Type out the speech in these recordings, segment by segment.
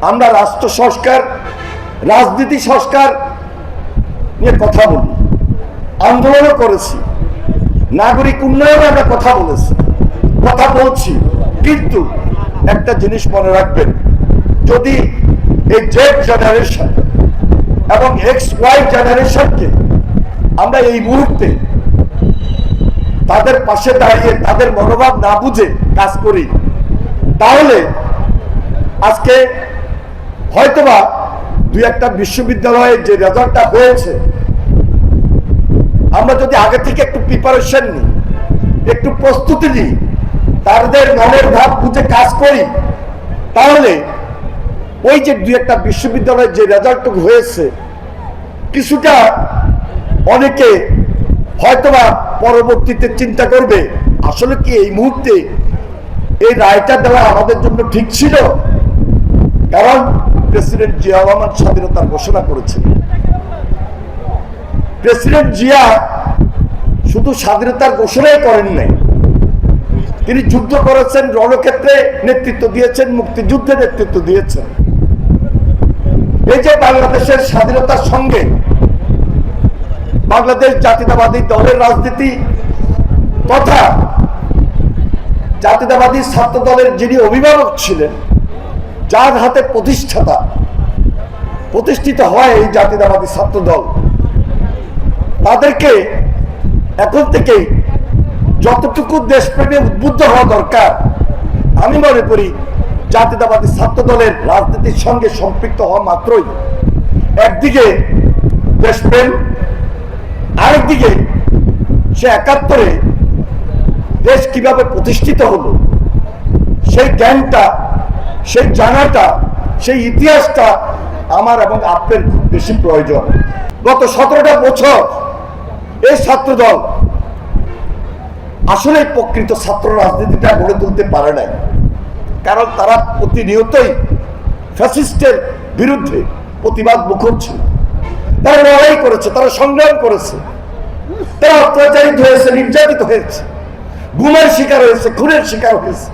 আমরা রাষ্ট্র সংস্কার, রাজনীতি সংস্কার নিয়ে কথা বলি। আন্দোলনও করেছি। নাগরিক উন্নয়নে আমরা কথা বলেছি। কথা বলছি। কিন্তু একটা জিনিস মনে রাখবেন, যদি এই জেড জেনারেশন এবং এক্স ওয়াই জেনারেশনকে আমরা এই মুহূর্তে তাদের পাশে দাঁড়িয়ে, তাদের মনোভাব না বুঝে কাজ করি, তাহলে আজকে হয়তোবা দুই একটা বিশ্ববিদ্যালয়ে যে রেজাল্টটা হয়েছে, আমরা যদি আগে থেকে একটু প্রিপারেশন নিই, একটু প্রস্তুতি নিই, তাদের মনের ভাব বুঝে কাজ করি, তাহলে ওই যে দুই একটা বিশ্ববিদ্যালয়ের যে রেজাল্টটুকু হয়েছে, কিছুটা অনেকে হয়তোবা পরবর্তীতে চিন্তা করবে, আসলে কি এই মুহূর্তে এই রায়টা দেওয়া আমাদের জন্য ঠিক ছিল? কারণ প্রেসিডেন্ট জিয়া রহমান স্বাধীনতার ঘোষণা করেছেন। প্রেসিডেন্ট জিয়া শুধু স্বাধীনতার ঘোষণাই করেন নাই, তিনি যুদ্ধ করেছেন, রণক্ষেত্রে নেতৃত্ব দিয়েছেন, মুক্তিযুদ্ধে নেতৃত্ব দিয়েছেন। এই যে বাংলাদেশের স্বাধীনতার সঙ্গে বাংলাদেশ জাতীয়তাবাদী দলের রাজনীতি তথা জাতীয়তাবাদী ছাত্র দলের যিনি অভিভাবক ছিলেন যার হাতে প্রতিষ্ঠাতা, প্রতিষ্ঠিত হয় এই জাতীয়তাবাদী ছাত্র দল তাদেরকে এখন থেকেই যতটুকু দেশপ্রেমে উদ্বুদ্ধ হওয়া দরকার, আমি মনে করি জাতীয়তাবাদী ছাত্র দলের রাজনীতির সঙ্গে সম্পৃক্ত হওয়া মাত্রই একদিকে দেশপ্রেম, আরেকদিকে সে একাত্তরে দেশ কীভাবে প্রতিষ্ঠিত হলো, সেই জ্ঞানটা সেই জানাটা সেই ইতিহাসটা আমার এবং আপনার খুব বেশি প্রয়োজন। গত সতেরোটা বছর এই ছাত্রদল আসলে প্রকৃত ছাত্র রাজনীতিটা গড়ে তুলতে পারে নাই। কারণ তারা প্রতিনিয়তই ফ্যাসিস্টের বিরুদ্ধে প্রতিবাদ মুখর ছিল। তারা লড়াই করেছে, তারা সংগ্রাম করেছে। তারা অত্যাচারিত হয়েছে, নির্যাতিত হয়েছে। গুমের শিকার হয়েছে, খুনের শিকার হয়েছে।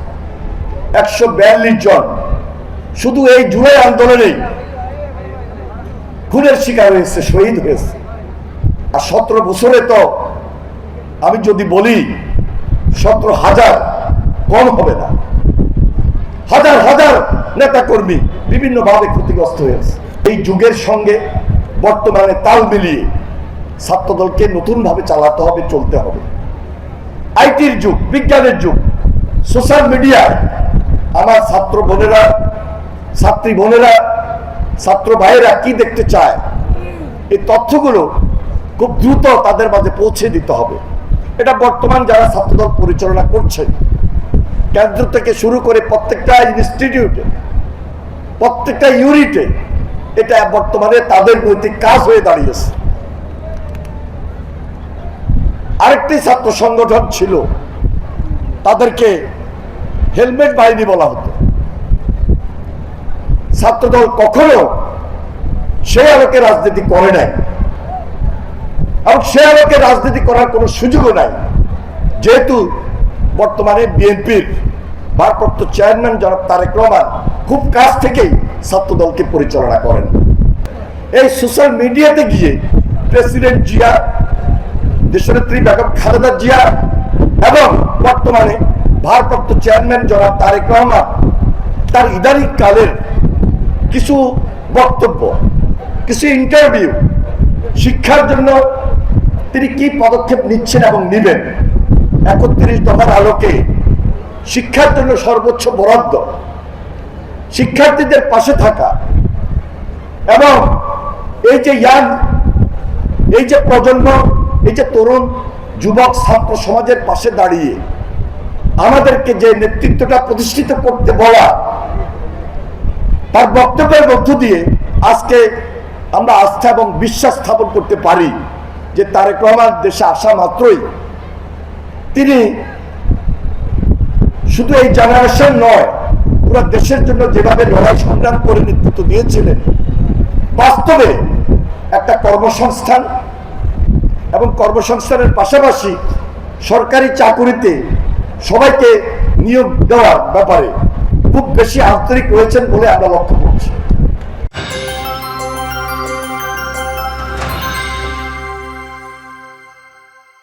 একশো বিয়াল্লিশ জন শুধু এই জুলাই আন্দোলনেই খুনের শিকার হয়েছে, শহীদ হয়েছে। আর সতেরো বছরে তো আমি যদি বলি, সতেরো হাজার কম হবে না। হাজার হাজার নেতা কর্মী বিভিন্নভাবে ক্ষতিগ্রস্ত হয়েছে। এই যুগের সঙ্গে বর্তমানে তাল মিলিয়ে ছাত্রদলকে নতুনভাবে চালাতে হবে, চলতে হবে। আইটির যুগ, বিজ্ঞানের যুগ, সোশ্যাল মিডিয়ায় আমার ছাত্র বোনেরা ছাত্রী বোনেরা, ছাত্র ভাইয়েরা কি দেখতে চায়? এই তথ্যগুলো খুব দ্রুত তাদের মাঝে পৌঁছে দিতে হবে। এটা বর্তমান যারা ছাত্রদল পরিচালনা করছেন কেন্দ্র থেকে শুরু করে প্রত্যেকটা ইনস্টিটিউটে প্রত্যেকটা ইউনিটে এটা বর্তমানে তাদের নৈতিক কাজ হয়ে দাঁড়িয়েছে। আরেকটি ছাত্র সংগঠন ছিল, তাদেরকে হেলমেট বাহিনী বলা হতো। ছাত্রদল কখনো সে আলোকে রাজনীতি করে নাই। এবং সে আলোকে রাজনীতি করার কোনো সুযোগও নাই। যেহেতু বর্তমানে বিএনপির ভারপ্রাপ্ত চেয়ারম্যান জনাব তারেক রহমান খুব কাছ থেকেই ছাত্রদলকে পরিচালনা করেন। এই সোশ্যাল মিডিয়াতে গিয়ে প্রেসিডেন্ট জিয়া, দেশনেত্রী বেগম খালেদা জিয়া এবং বর্তমানে ভারপ্রাপ্ত চেয়ারম্যান জনাব তারেক রহমান তার ইদানিং কালের কিছু বক্তব্য, কিছু ইন্টারভিউ শিক্ষার জন্য তিনি কি পদক্ষেপ নিচ্ছেন এবং নেবেন? একত্রিশ দফার আলোকে শিক্ষার জন্য সর্বোচ্চ বরাদ্দ, শিক্ষার্থীদের পাশে থাকা এবং এই যে ইয়াং এই যে প্রজন্ম, এই যে তরুণ, যুবক, ছাত্র সমাজের পাশে দাঁড়িয়ে আমাদেরকে যে নেতৃত্বটা প্রতিষ্ঠিত করতে বলা তার বক্তব্যের মধ্য দিয়ে আজকে আমরা আস্থা এবং বিশ্বাস স্থাপন করতে পারি যে তারেক রহমান দেশে আসা মাত্রই তিনি শুধু এই জেনারেশন নয়, পুরো দেশের জন্য যেভাবে লড়াই সংগ্রাম করে নেতৃত্ব দিয়েছিলেন, বাস্তবে একটা কর্মসংস্থান এবং কর্মসংস্থানের পাশাপাশি সরকারি চাকুরিতে সবাইকে নিয়োগ দেওয়ার ব্যাপারে খুব বেশি আন্তরিক রয়েছেন বলে আমরা লক্ষ্য করছি।